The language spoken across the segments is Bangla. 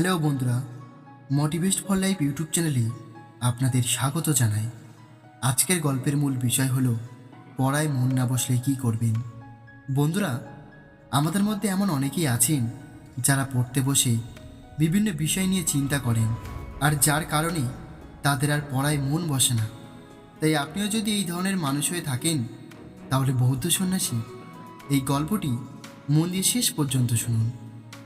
হ্যালো বন্ধুরা মোটিভেস্ট ফর লাইফ ইউটিউব চ্যানেলে আপনাদের স্বাগত জানাই। আজকের গল্পের মূল বিষয় হলো, পড়ায় মন না বসলে কী করবেন? বন্ধুরা, আমাদের মধ্যে এমন অনেকেই আছেন যারা পড়তে বসে বিভিন্ন বিষয় নিয়ে চিন্তা করেন আর যার কারণে তাদের আর পড়ায় মন বসে না। তাই আপনিও যদি এই ধরনের মানুষ হয়ে থাকেন, তাহলে বৌদ্ধ সন্ন্যাসী, এই গল্পটি মন দিয়ে শেষ পর্যন্ত শুনুন।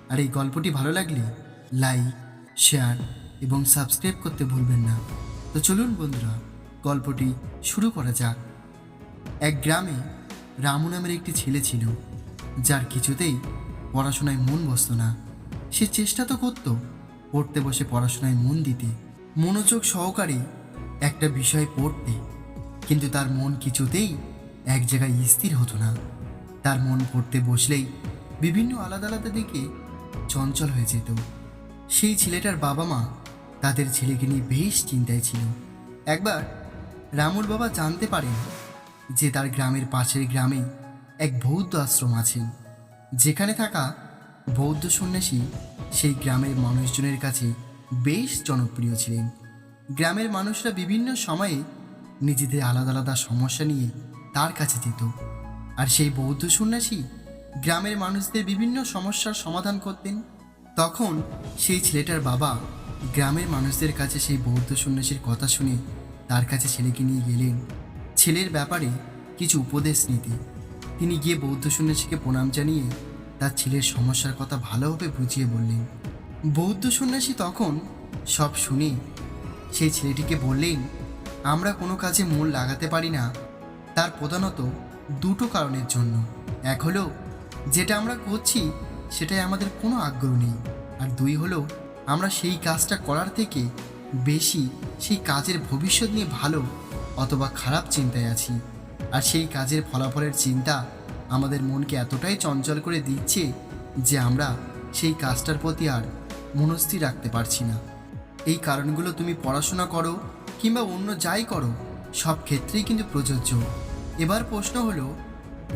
আর এই গল্পটি ভালো লাগলে লাইক শেয়ার এবং সাবস্ক্রাইব করতে ভুলবেন না। তো চলুন বন্ধুরা, গল্পটি শুরু করা যাক। এক গ্রামে রামু নামের একটি ছেলে ছিল, যার কিছুতেই পড়াশোনায় মন বসত না। সে চেষ্টা তো করতো, পড়তে বসে পড়াশোনায় মন দিতে, মনোযোগ সহকারে একটা বিষয় পড়তে। কিন্তু তার মন কিছুতেই এক জায়গায় স্থির হতো না। তার মন পড়তে বসলেই বিভিন্ন আলাদা আলাদা দিকে চঞ্চল হয়ে যেত। সেই ছেলেটার বাবা মা তাদের ছেলেকে নিয়ে বেশ চিন্তায় ছিল। একবার রামুর বাবা জানতে পারেন যে তার গ্রামের পাশের গ্রামে এক বৌদ্ধ আশ্রম আছে। যেখানে থাকা বৌদ্ধ সন্ন্যাসী সেই গ্রামের মানুষজনের কাছে বেশ জনপ্রিয় ছিলেন। গ্রামের মানুষরা বিভিন্ন সময়ে নিজেদের আলাদা আলাদা সমস্যা নিয়ে তার কাছে যেত। আর সেই বৌদ্ধ সন্ন্যাসী গ্রামের মানুষদের বিভিন্ন সমস্যার সমাধান করতেন। তখন সেই ছেলেটার বাবা গ্রামের মানুষদের কাছে সেই বৌদ্ধ সন্ন্যাসীর কথা শুনে তার কাছে ছেলেকে নিয়ে গেলেন। ছেলের ব্যাপারে কিছু উপদেশ নিতে। তিনি গিয়ে বৌদ্ধ সন্ন্যাসীকে প্রণাম জানিয়ে তার ছেলের সমস্যার কথা ভালোভাবে বুঝিয়ে বললেন। বৌদ্ধ সন্ন্যাসী তখন সব শুনে সেই ছেলেটিকে বললেন, আমরা কোনো কাজে মন লাগাতে পারি না। তার প্রধানত দুটো কারণের জন্য। এক হলো, যেটা আমরা করছি সেটাই আমাদের কোনো আগ্রহ নেই। আর দুই হলো, আমরা সেই কাজটা করার থেকে বেশি সেই কাজের ভবিষ্যৎ নিয়ে ভালো অথবা খারাপ চিন্তায় আছি। আর সেই কাজের ফলাফলের চিন্তা আমাদের মনকে এতটাই চঞ্চল করে দিচ্ছে যে আমরা সেই কাজটার প্রতি আর মনস্থির রাখতে পারছি না। এই কারণগুলো তুমি পড়াশোনা করো কিংবা অন্য যাই করো, সব ক্ষেত্রেই কিন্তু প্রযোজ্য। এবার প্রশ্ন হলো,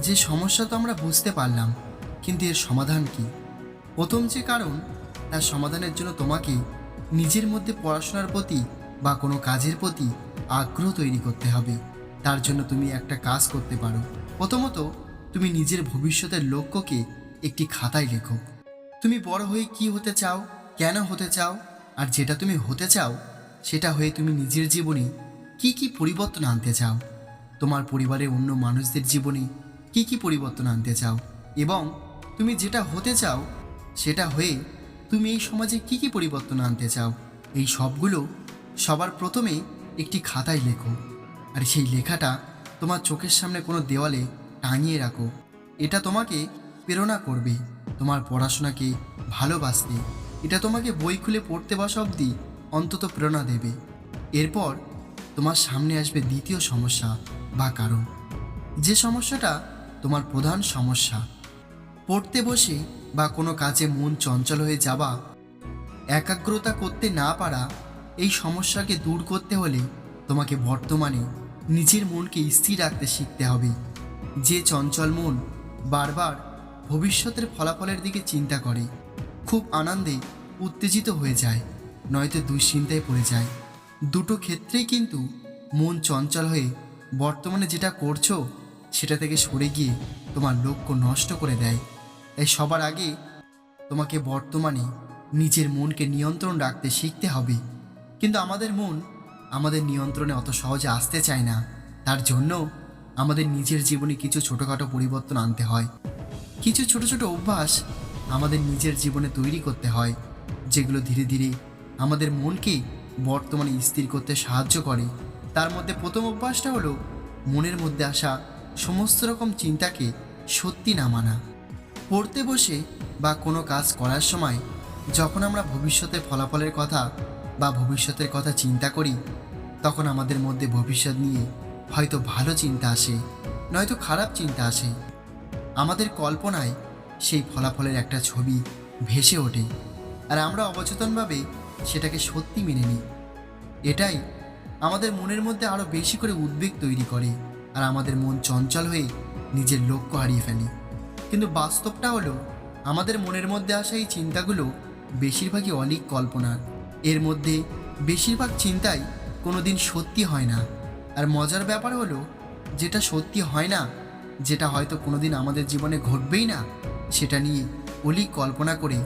যে সমস্যা তো আমরা বুঝতে পারলাম কিন্তু এর সমাধান কি? প্রথম যে কারণ, তার সমাধানের জন্য তোমাকে নিজের মধ্যে পড়াশোনার প্রতি বা কোনো কাজের প্রতি আগ্রহ তৈরি করতে হবে। তার জন্য তুমি একটা কাজ করতে পারো। প্রথমত, তুমি নিজের ভবিষ্যতের লক্ষ্যকে একটি খাতায় লেখো। তুমি বড় হয়ে কি হতে চাও, কেন হতে চাও, আর যেটা তুমি হতে চাও, সেটা হয়ে তুমি নিজের জীবনে কি কি পরিবর্তন আনতে চাও, তোমার পরিবারের অন্য মানুষদের জীবনে কি কি পরিবর্তন আনতে চাও, এবং তুমি যেটা হতে চাও, সেটা হয়ে তুমি এই সমাজে কি কি পরিবর্তন আনতে চাও, এই সবগুলো সবার প্রথমে একটি খাতায় লেখো। আর সেই লেখাটা তোমার চোখের সামনে কোনো দেওয়ালে টাঙিয়ে রাখো। এটা তোমাকে প্রেরণা করবে, তোমার পড়াশোনাকে ভালোবাসতে। এটা তোমাকে বই খুলে পড়তে বসা অবধি অন্তত প্রেরণা দেবে। এরপর তোমার সামনে আসবে দ্বিতীয় সমস্যা বা কারণ। যে সমস্যাটা তোমার প্রধান সমস্যা পড়তে বসে বা কোনো কাজে মন চঞ্চল হয়ে যাওয়া, একাগ্রতা করতে না পারা, এই সমস্যাকে দূর করতে হলে তোমাকে বর্তমানে নিজের মনকে স্থির রাখতে শিখতে হবে। যে চঞ্চল মন বারবার ভবিষ্যতের ফলাফলের দিকে চিন্তা করে, খুব আনন্দে উত্তেজিত হয়ে যায়, নয়তো দুশ্চিন্তায় পড়ে যায়। দুটো ক্ষেত্রেই কিন্তু মন চঞ্চল হয়ে বর্তমানে যেটা করছ, সেটা থেকে সরে গিয়ে তোমার লক্ষ্য নষ্ট করে দেয়। তাই সবার আগে তোমাকে বর্তমানে নিজের মনকে নিয়ন্ত্রণ রাখতে শিখতে হবে। কিন্তু আমাদের মন আমাদের নিয়ন্ত্রণে অত সহজে আসতে চায় না। তার জন্য আমাদের নিজের জীবনে কিছু ছোটোখাটো পরিবর্তন আনতে হয়। কিছু ছোট ছোট অভ্যাস আমাদের নিজের জীবনে তৈরি করতে হয়, যেগুলো ধীরে ধীরে আমাদের মনকে বর্তমানে স্থির করতে সাহায্য করে। তার মধ্যে প্রথম অভ্যাসটা হলো মনের মধ্যে আসা সমস্ত রকম চিন্তাকে সত্যি না মানা। পড়তে বসে বা কোনো কাজ করার সময় যখন আমরা ভবিষ্যতের ফলাফলের কথা বা ভবিষ্যতের কথা চিন্তা করি, তখন আমাদের মধ্যে ভবিষ্যৎ নিয়ে হয়তো ভালো চিন্তা আসে, নয়তো খারাপ চিন্তা আসে। আমাদের কল্পনায় সেই ফলাফলের একটা ছবি ভেসে ওঠে আর আমরা অবচেতনভাবে সেটাকে সত্যি মেনে নিই। এটাই আমাদের মনের মধ্যে আরও বেশি করে উদ্বেগ তৈরি করে আর আমাদের মন চঞ্চল হয়ে নিজের লক্ষ্য হারিয়ে ফেলে। কিন্তু বাস্তবটা হলো, আমাদের মনের মধ্যে আসা এই চিন্তাগুলো বেশিরভাগই অলিক কল্পনার। এর মধ্যে বেশিরভাগ চিন্তাই কোনোদিন সত্যি হয় না। আর মজার ব্যাপার হলো, যেটা সত্যি হয় না, যেটা হয়তো কোনোদিন আমাদের জীবনে ঘটবেই না, সেটা নিয়ে অলিক কল্পনা করে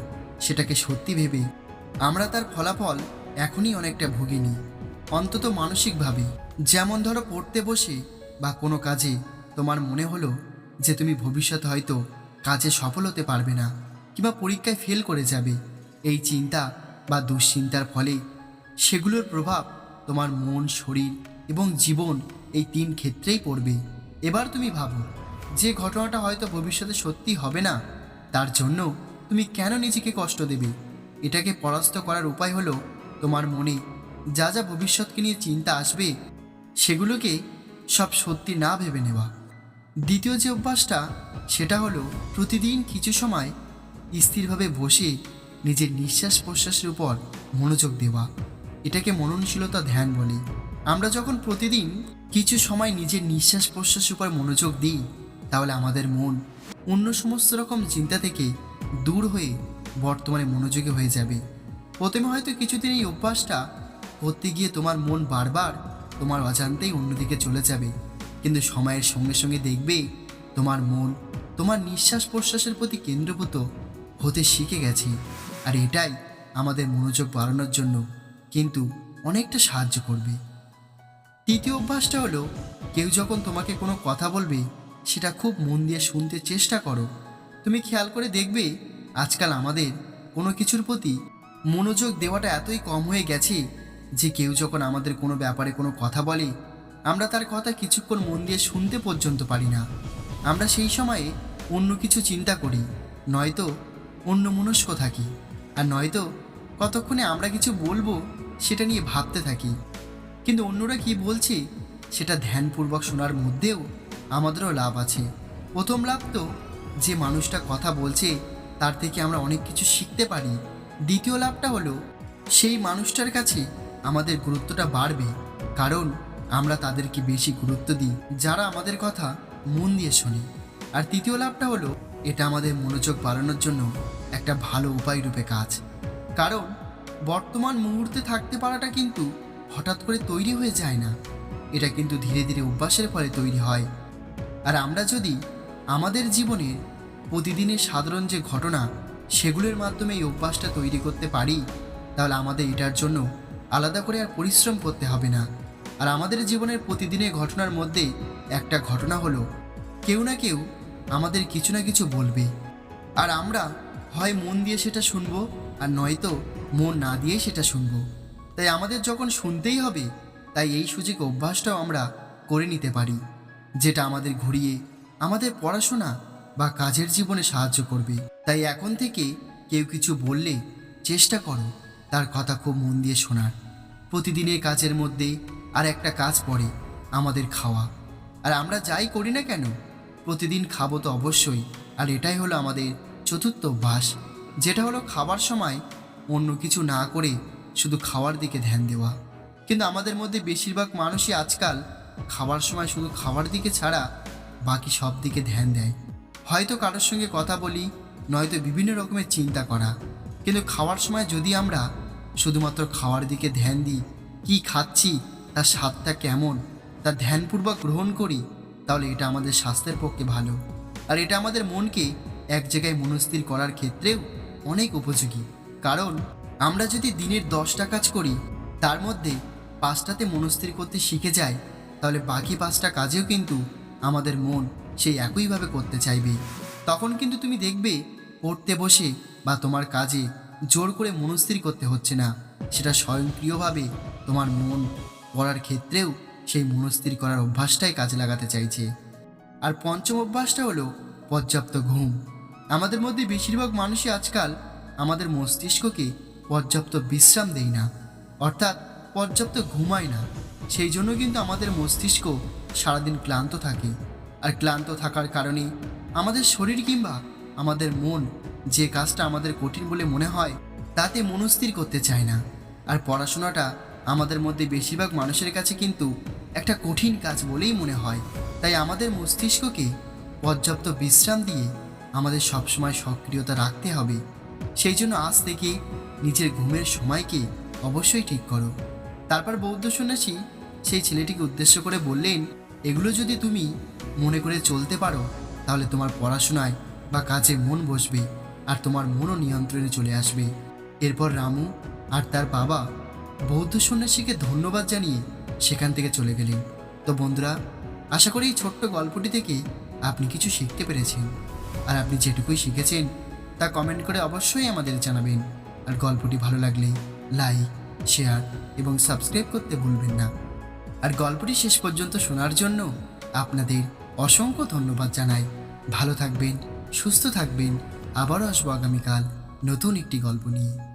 সেটাকে সত্যি ভেবে আমরা তার ফলাফল এখনই অনেকটা ভুগিনি। অন্তত মানসিকভাবে। যেমন ধরো পড়তে বসে বা কোনো কাজে তোমার মনে হলো যে তুমি ভবিষ্যতে হয়তো কাজে সফল হতে পারবে না কিংবা পরীক্ষায় ফেল করে যাবে। এই চিন্তা বা দুশ্চিন্তার ফলে সেগুলোর প্রভাব তোমার মন, শরীর এবং জীবন এই তিন ক্ষেত্রেই পড়বে। এবার তুমি ভাবো, যে ঘটনাটা হয়তো ভবিষ্যতে সত্যি হবে না, তার জন্য তুমি কেন নিজেকে কষ্ট দেবে? এটাকে পরাস্ত করার উপায় হলো তোমার মনে যা যা ভবিষ্যৎকে নিয়ে চিন্তা আসবে, সেগুলোকে সব সত্যি না ভেবে নেওয়া। দ্বিতীয় যে অভ্যাসটা, সেটা হলো প্রতিদিন কিছু সময় স্থিরভাবে বসে নিজের নিঃশ্বাস প্রশ্বাসের উপর মনোযোগ দেওয়া। এটাকে মননশীলতা ধ্যান বলে। আমরা যখন প্রতিদিন কিছু সময় নিজের নিঃশ্বাস প্রশ্বাসের উপর মনোযোগ দিই, তাহলে আমাদের মন অন্য সমস্ত রকম চিন্তা থেকে দূর হয়ে বর্তমানে মনোযোগী হয়ে যাবে। প্রথমে হয়তো কিছুদিন এই অভ্যাসটা করতে গিয়ে তোমার মন বারবার তোমার অজান্তেই অন্যদিকে চলে যাবে। কিন্তু সময়ের সঙ্গে সঙ্গে দেখবে তোমার মন তোমার নিঃশ্বাস প্রশ্বাসের প্রতি কেন্দ্রভূত হতে শিখে গেছে। আর এটাই আমাদের মনোযোগ বাড়ানোর জন্য কিন্তু অনেকটা সাহায্য করবে। তৃতীয় অভ্যাসটা হলো, কেউ যখন তোমাকে কোনো কথা বলবে, সেটা খুব মন দিয়ে শুনতে চেষ্টা করো। তুমি খেয়াল করে দেখবে, আজকাল আমাদের কোনো কিছুর প্রতি মনোযোগ দেওয়াটা এতই কম হয়ে গেছে যে কেউ যখন আমাদের কোনো ব্যাপারে কোনো কথা বলে আমরা তার কথা কিছুক্ষণ মন দিয়ে শুনতে পর্যন্ত পারি না। আমরা সেই সময়ে অন্য কিছু চিন্তা করি, নয়তো অন্য মনস্ক থাকি, আর নয়তো কতক্ষণে আমরা কিছু বলব সেটা নিয়ে ভাবতে থাকি। কিন্তু অন্যরা কি বলছে সেটা ধ্যানপূর্বক শোনার মধ্যেও আমাদেরও লাভ আছে। প্রথম লাভ তো যে মানুষটা কথা বলছে তার থেকে আমরা অনেক কিছু শিখতে পারি। দ্বিতীয় লাভটা হলো সেই মানুষটার কাছে আমাদের গুরুত্বটা বাড়বে, কারণ আমরা তাদেরকে বেশি গুরুত্ব দিই, যারা আমাদের কথা মন দিয়ে শোনে। আর তৃতীয় লাভটা হলো, এটা আমাদের মনোযোগ বাড়ানোর জন্য একটা ভালো উপায় রূপে কাজ। কারণ, বর্তমান মুহূর্তে থাকতে পারাটা কিন্তু হঠাৎ করে তৈরি হয়ে যায় না। এটা কিন্তু ধীরে ধীরে অভ্যাসের ফলে তৈরি হয়। আর আমরা যদি আমাদের জীবনের প্রতিদিনের সাধারণ যে ঘটনা, সেগুলোর মাধ্যমে এই অভ্যাসটা তৈরি করতে পারি, তাহলে আমাদের এটার জন্য আলাদা করে আর পরিশ্রম করতে হবে না। আর আমাদের জীবনের প্রতিদিনের ঘটনার মধ্যে একটা ঘটনা হলো, কেউ না কেউ আমাদের কিছু না কিছু বলবে। আর আমরা হয় মন দিয়ে সেটা শুনব, আর নয়তো মন না দিয়ে সেটা শুনব। তাই আমাদের যখন শুনতেই হবে, তাই এই সুযোগ অভ্যাসটাও আমরা করে নিতে পারি, যেটা আমাদের ঘুরিয়ে আমাদের পড়াশোনা বা কাজের জীবনে সাহায্য করবে। তাই এখন থেকে কেউ কিছু বললে চেষ্টা করো, তার কথা খুব মন দিয়ে শোনার। প্রতিদিনের কাজের মধ্যে আর একটা কাজ পড়ে আমাদের খাওয়া। আর আমরা যাই করি না কেন, প্রতিদিন খাব তো অবশ্যই। আর এটাই হলো আমাদের চতুর্থ অভ্যাস, যেটা হলো খাবার সময় অন্য কিছু না করে শুধু খাওয়ার দিকে ধ্যান দেওয়া। কিন্তু আমাদের মধ্যে বেশিরভাগ মানুষই আজকাল খাবার সময় শুধু খাবার দিকে ছাড়া বাকি সব দিকে ধ্যান দেয়। হয়তো কারোর সঙ্গে কথা বলি, নয়তো বিভিন্ন রকমের চিন্তা করা। কিন্তু খাওয়ার সময় যদি আমরা শুধুমাত্র খাওয়ার দিকে ধ্যান দিই, কী খাচ্ছি তার স্বাদটা কেমন তা ধ্যানপূর্বক গ্রহণ করি, তাহলে এটা আমাদের স্বাস্থ্যের পক্ষে ভালো। আর এটা আমাদের মনকে এক জায়গায় মনস্থির করার ক্ষেত্রেও অনেক উপযোগী। কারণ আমরা যদি দিনের দশটা কাজ করি, তার মধ্যে পাঁচটাতে মনস্থির করতে শিখে যাই, তাহলে বাকি পাঁচটা কাজেও কিন্তু আমাদের মন সেই একইভাবে করতে চাইবে। তখন কিন্তু তুমি দেখবে পড়তে বসে বা তোমার কাজে জোর করে মনস্থির করতে হচ্ছে না। সেটা স্বয়ংক্রিয়ভাবে তোমার মন পড়ার ক্ষেত্রেও সেই মনস্থির করার অভ্যাসটাই কাজে লাগাতে চাইছে। আর পঞ্চম অভ্যাসটা হলো পর্যাপ্ত ঘুম। আমাদের মধ্যে বেশিরভাগ মানুষই আজকাল আমাদের মস্তিষ্ককে পর্যাপ্ত বিশ্রাম দেয় না, অর্থাৎ পর্যাপ্ত ঘুমায় না। সেই জন্য কিন্তু আমাদের মস্তিষ্ক সারাদিন ক্লান্ত থাকে। আর ক্লান্ত থাকার কারণে আমাদের শরীর কিংবা আমাদের মন যে কাজটা আমাদের কঠিন বলে মনে হয়, তাতে মনস্থির করতে চায় না। আর পড়াশোনাটা আমাদের মধ্যে বেশিরভাগ মানুষের কাছে কিন্তু একটা কঠিন কাজ বলেই মনে হয়। তাই আমাদের মস্তিষ্ককে পর্যাপ্ত বিশ্রাম দিয়ে আমাদের সবসময় সক্রিয়তা রাখতে হবে। সেই জন্য আজ থেকে নিজের ঘুমের সময়কে অবশ্যই ঠিক করো। তারপর বৌদ্ধ সন্ন্যাসী সেই ছেলেটিকে উদ্দেশ্য করে বললেন, এগুলো যদি তুমি মনে করে চলতে পারো, তাহলে তোমার পড়াশোনায় বা কাজে মন বসবে আর তোমার মনও নিয়ন্ত্রণে চলে আসবে। এরপর রামু আর তার বাবা বৌদ্ধ সন্ন্যাসীকে ধন্যবাদ জানিয়ে সেখান থেকে চলে গেলেন। তো বন্ধুরা, আশা করি এই ছোট্ট গল্পটি থেকে আপনি কিছু শিখতে পেরেছেন। আর আপনি যেটুকুই শিখেছেন, তা কমেন্ট করে অবশ্যই আমাদের জানাবেন। আর গল্পটি ভালো লাগলে লাইক শেয়ার এবং সাবস্ক্রাইব করতে ভুলবেন না। আর গল্পটি শেষ পর্যন্ত শোনার জন্য আপনাদের অসংখ্য ধন্যবাদ জানাই। ভালো থাকবেন, সুস্থ থাকবেন। আবারও আসব আগামীকাল নতুন একটি গল্প নিয়ে।